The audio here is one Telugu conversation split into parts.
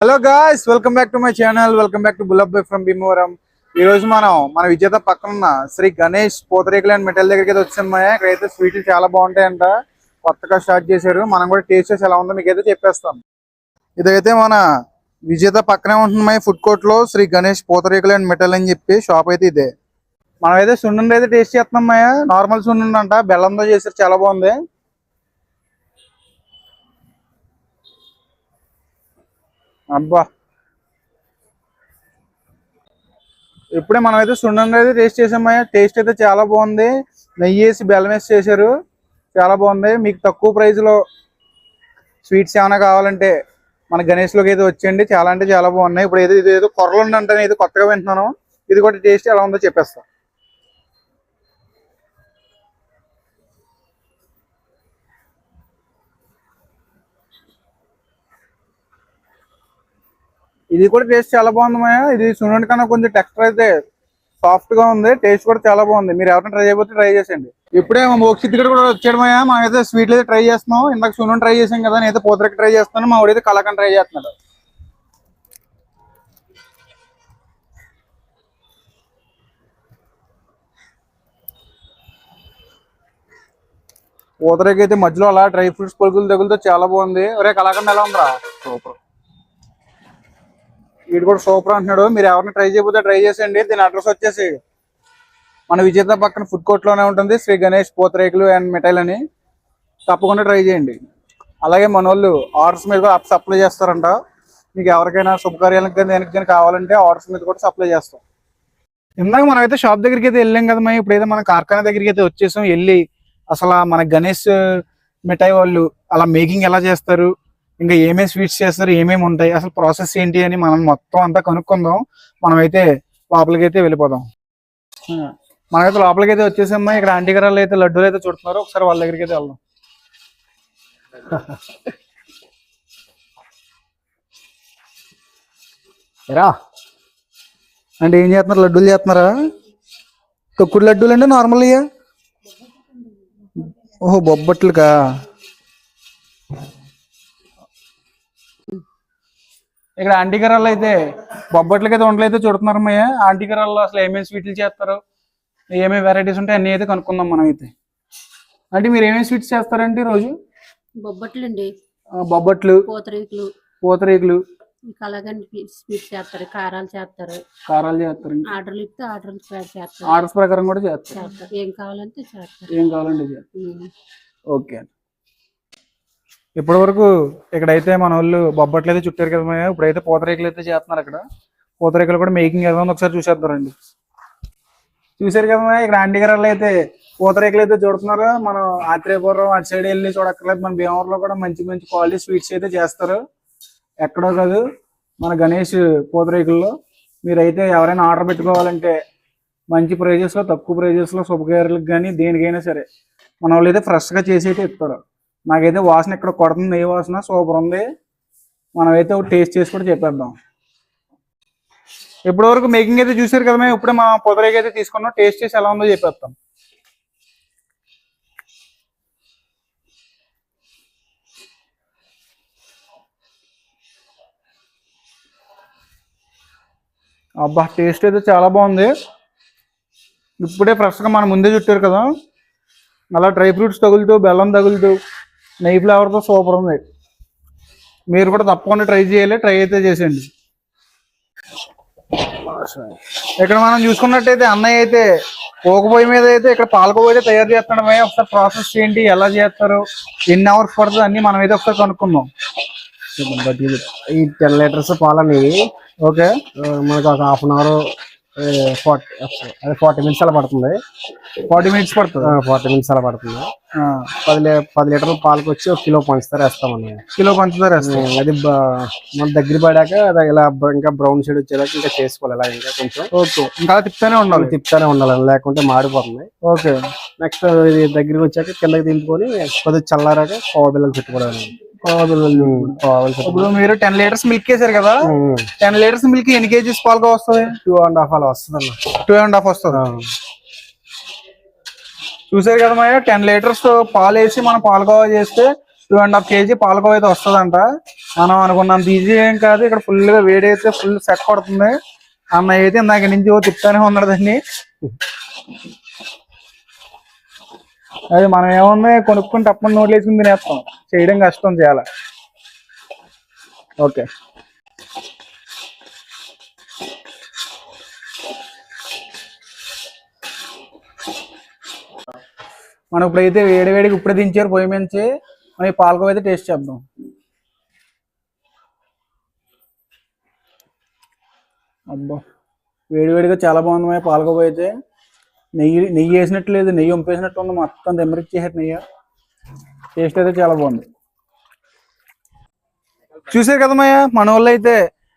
Hello guys welcome back to my channel welcome back to Bullab from Bhimavaram ఈ రోజు మనం మన విజేత పక్కన ఉన్న శ్రీ గణేష్ పూతరేకులు అండ్ మెటల్ దగ్గరికి అయితే వచ్చాం ఇక్కడైతే స్వీట్లు చాలా బాగుంటాయంట. కొత్తగా స్టార్ట్ చేశారు. మనం కూడా టేస్ట్ చేసి ఎలా ఉందో మీకు అయితే చెప్పేస్తాం. ఇదైతే మన విజేత పక్కనే ఉంటుంది ఫుడ్ కోర్ట్లో శ్రీ గణేష్ పూతరేకులు అండ్ మెటల్ అని చెప్పి షాప్ అయితే ఇదే. మనం అయితే సున్నుండి అయితే టేస్ట్ చేస్తున్నాం నార్మల్ సున్నుండి అంట బెల్లంతో చేశారు. చాలా బాగుంది. అబ్బా. ఇప్పుడే మనం అయితే సున్నం అయితే టేస్ట్ చేసామయ్యా. టేస్ట్ అయితే చాలా బాగుంది. నెయ్యి వేసి బెల్లం వేసి చేశారు. చాలా బాగుంది. మీకు తక్కువ ప్రైస్లో స్వీట్స్ ఏమైనా కావాలంటే మన గణేష్లోకి అయితే వచ్చేయండి. చాలా అంటే చాలా బాగున్నాయి. ఇప్పుడు ఏదో ఇది ఏదో కొరలు ఉండంటే ఇది కొత్తగా వింటున్నాను. ఇది కూడా టేస్ట్ ఎలా ఉందో చెప్పేస్తాను ఇది కూడా టేస్ట్ చాలా బాగుంది మాయా. ఇది చూడండి కన్నా కొంచెం టెక్స్చర్ అయితే సాఫ్ట్గా ఉంది. టేస్ట్ కూడా చాలా బాగుంది. మీరు ఎవరైనా ట్రై చేయబోతే ట్రై చేసేయండి. ఇప్పుడే మా మోక్షిత్ కూడా వచ్చాడు మాయా. మనం స్వీట్లు అయితే ట్రై చేస్తున్నాం. ఇందాక చూడండి ట్రై చేసాం కదా నేనైతే పూతరకి ట్రై చేస్తాను మా వాడైతే కలాకండ్ ట్రై చేస్తున్నాడు. పూతరకి అయితే మధ్యలో అలా డ్రై ఫ్రూట్స్ పొలుగులు తగులుతో చాలా బాగుంది. ఒరే కలాకండ్ ఎలా ఉందిరా? సూపర్. వీడు కూడా సూపర్ అంటున్నాడు. మీరు ఎవరిని ట్రై చేయకపోతే ట్రై చేసేయండి. దీని అడ్రస్ వచ్చేసి మన విజేత పక్కన ఫుడ్ కోర్ట్లోనే ఉంటుంది. శ్రీ గణేష్ పోతరేకులు అండ్ మిఠాయిలు అని. తప్పకుండా ట్రై చేయండి. అలాగే మన వాళ్ళు ఆర్డర్స్ మీద కూడా సప్లై చేస్తారంట. మీకు ఎవరికైనా శుభకార్యాలకు కానీ దేనికి కానీ కావాలంటే ఆర్డర్స్ మీద కూడా సప్లై చేస్తాం. ఇందాక మనం అయితే షాప్ దగ్గరికి అయితే వెళ్ళాం కదా మేము ఇప్పుడైతే మన కార్ఖానా దగ్గరికి అయితే వచ్చేసాం. వెళ్ళి అసలు మన గణేష్ మిఠాయి వాళ్ళు అలా మేకింగ్ ఎలా చేస్తారు? ఇంకా ఏమేమి స్వీట్స్ చేస్తారు ఏమేమి ఉంటాయి అసలు ప్రాసెస్ ఏంటి అని మనం మొత్తం అంతా కనుక్కుందాం. మనం అయితే లోపలికి అయితే వెళ్ళిపోదాం మనమైతే లోపలికి అయితే వచ్చేసామ్మా ఇక్కడ ఆంటీ గారు అయితే లడ్డూలు అయితే చుడుతున్నారు. ఒకసారి వాళ్ళ దగ్గరికి అయితే వెళ్దాం. రా అంటే ఏం చేస్తున్నారు? లడ్డూలు చేస్తున్నారా? తొక్కుడు లడ్డూలు అండి నార్మల్ ఇయ్యా ఓహో బొబ్బట్లుకా? ఇక్కడ ఆంటీ గారు అయితే బొబ్బట్లకి అయితే వంటలు అయితే చూడుతున్నారు మయ్య ఆంటీ గారు అసలు ఏమేమి స్వీట్లు చేస్తారు? ఏమేమి వెరైటీస్ ఉంటాయి అన్ని అయితే కనుక్కుందాం మనం అయితే. అంటే మీరు ఏమేమి స్వీట్స్ చేస్తారండి రోజు? బొబ్బట్లండి. ఆ, బొబ్బట్లు పూతరేకులు. పూతరేకులు. కలగండి స్వీట్ చేస్తారు కారాలు చేస్తారు. కారాలు చేస్తారు. ఆర్డర్లు ఇస్తే ఆర్డర్లు చేస్తారు. ఆర్డర్స్ ప్రకారం కూడా చేస్తారు. ఏం కావాలంటే చేస్తారు. ఏం ఉమ్. ఓకే ఇప్పటి వరకు ఇక్కడైతే మన వాళ్ళు బొబ్బట్లు అయితే చుట్టారు కదా ఇప్పుడైతే పూతరేకులు అయితే చేస్తున్నారు ఇక్కడ. పూతరేకులు కూడా మేకింగ్ ఎలా ఉందో ఒకసారి చూసేద్దారండి చూసారు కదా ఇక్కడ ఆంటీ గారు అయితే పూతరేకులు అయితే చూడుతున్నారు. మనం ఆత్రేయపురం అటు సైడ్ వెళ్ళి చూడక్కర్లేదు. మన భీమవరంలో కూడా మంచి మంచి క్వాలిటీ స్వీట్స్ అయితే చేస్తారు. ఎక్కడో కాదు మన గణేష్ పూతరేకుల్లో. మీరైతే ఎవరైనా ఆర్డర్ పెట్టుకోవాలంటే మంచి ప్రైజెస్లో తక్కువ ప్రైజెస్లో శుభకార్యాలకు కానీ దేనికైనా సరే. మన వాళ్ళు అయితే ఫ్రెష్గా చేసి అయితే ఇస్తారు. నాకైతే వాసన ఇక్కడ కొడుతుంది ఏ వాసన సూపర్ ఉంది. మనమైతే ఒక టేస్ట్ చేసి కూడా చెప్పేద్దాం. ఇప్పటి వరకు మేకింగ్ అయితే చూసారు కదా మేము ఇప్పుడే మా పొదరేకి అయితే తీసుకున్నాం. టేస్ట్ చేసి ఎలా ఉందో చెప్పేస్తాం అబ్బా టేస్ట్ అయితే చాలా బాగుంది. ఇప్పుడే ఫ్రెష్గా మనం ముందే చుట్టారు కదా. అలా డ్రై ఫ్రూట్స్ తగులుతూ బెల్లం తగులుతూ నెయ్యి ఫ్లేవర్తో సూపర్ ఉంది. మీరు కూడా తప్పకుండా ట్రై చేయాలి ట్రై అయితే చేసేయండి. ఇక్కడ మనం చూసుకున్నట్టయితే అన్నయ్య అయితే పోకపోయి మీద అయితే ఇక్కడ పాలకోవ అయితే తయారు చేస్తున్నామే ఒకసారి ప్రాసెస్ ఏంటి ఎలా చేస్తారు ఎన్ని అవర్స్ పడుతుంది అన్ని మనం అయితే ఒకసారి కనుక్కుందాం. ఈ టెన్ లీటర్స్ పాలని ఓకే. మనకు ఒక హాఫ్ అన్ అవర్ ఫార్టీ అదే ఫార్టీ మినిట్స్ అలా పడుతుంది. ఫార్టీ మినిట్స్ పడుతుంది? ఫార్టీ మినిట్స్ అలా పడుతుంది. ఆ, పది పది లీటర్ల పాలకు వచ్చి ఒక కిలో పంచదార వేస్తామని. కిలో పంచదార వేస్తాం. అది బ- మన దగ్గర పడాక అది ఇలా ఇంకా బ్రౌన్ షేడ్ వచ్చేదాకా ఇంకా చేసుకోవాలి. ఇలా ఇంకా కొంచెం. ఓకే. ఇంకా తిప్పుతూనే ఉండాలి. తిప్పుతానే ఉండాలి. లేకుంటే మాడిపోతుంది. ఓకే. నెక్స్ట్ ఇది దగ్గరికి వచ్చాక కిందకి దింపుకొని కొద్దిగా చల్లారాక కోవ బిల్లలు చుట్టుకోవడం ఇప్పుడు మీరు టెన్ లీటర్స్ మిల్క్ వేసారు కదా టెన్ లీటర్స్ మిల్క్ ఎన్ని కేజీస్ పాలుగా వస్తుంది టూ అండ్ హాఫ్ అలా వస్తుంది అన్న టూ అండ్ హాఫ్ వస్తుంది. చూసారు కదా టెన్ లీటర్స్ పాలు వేసి మనం పాలకోవా చేస్తే టూ అండ్ హాఫ్ కేజీ పాలకోవ అయితే వస్తుందంట. మనం అనుకున్నంత ఈజీ ఏం కాదు ఇక్కడ ఫుల్గా వేడి అయితే ఫుల్ సెట్ కొడుతుంది. అన్నయ్య అయితే ఇందాక నుంచి తిప్పుతానే ఉన్నాడు దాన్ని. అది మనం ఏముంది కొనుక్కుంటే తప్పని నోట్లు వేసుకుని తినేస్తాం. చేయడం కష్టం చేయాలి. ఓకే. మనం ఇప్పుడైతే వేడి వేడికి ఇప్పుడే దించారు పొయ్యి మించి మనం ఈ పాలకోవ అయితే టేస్ట్ చేద్దాం. అబ్బా. వేడి వేడిగా చాలా బాగుంది మా పాలకోవ అయితే. నెయ్యి నెయ్యి వేసినట్టు లేదు నెయ్యి వంపేసినట్టు ఉంది. మొత్తం దెమ్మరిచ్చేసారు నెయ్యి. టేస్ట్ అయితే చాలా బాగుంది. చూసారు కదా మన వాళ్ళు అయితే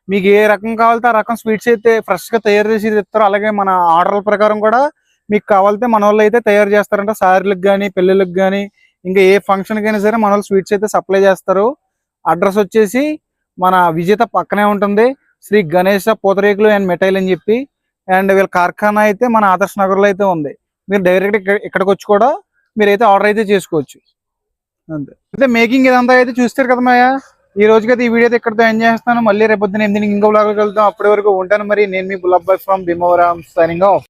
మీకు ఏ రకం కావాలితే ఆ రకం స్వీట్స్ అయితే ఫ్రెష్గా తయారు చేసి ఇస్తారు. అలాగే మన ఆర్డర్ల ప్రకారం కూడా మీకు కావాలితే మన వాళ్ళు అయితే తయారు చేస్తారంట. సారీలకు కానీ పెళ్ళిళ్ళకి కానీ ఇంకా ఏ ఫంక్షన్ అయినా సరే మన వాళ్ళు స్వీట్స్ అయితే సప్లై చేస్తారు. అడ్రస్ వచ్చేసి మన విజేత పక్కనే ఉంటుంది. శ్రీ గణేష పూతరేకులు అండ్ మిఠాయిలు అని చెప్పి అండ్ వీళ్ళ కార్ఖానా అయితే మన ఆదర్శ్ నగర్లో అయితే ఉంది. మీరు డైరెక్ట్ ఇక్కడ ఇక్కడికి వచ్చి కూడా మీరైతే ఆర్డర్ అయితే చేసుకోవచ్చు. అంతే. అయితే మేకింగ్ ఇదంతా అయితే చూస్తారు కదా మాయా? ఈ రోజుకైతే ఈ వీడియో అయితే ఇక్కడితో ఎంజాయ్ చేస్తాను మళ్ళీ రేపొద్దున ఎనిమిది ఇంకో బ్లాగ్కి వెళ్తాం అప్పటి వరకు ఉంటాను మరి. నేను మీ Bullabbai from Bhimavaram signing off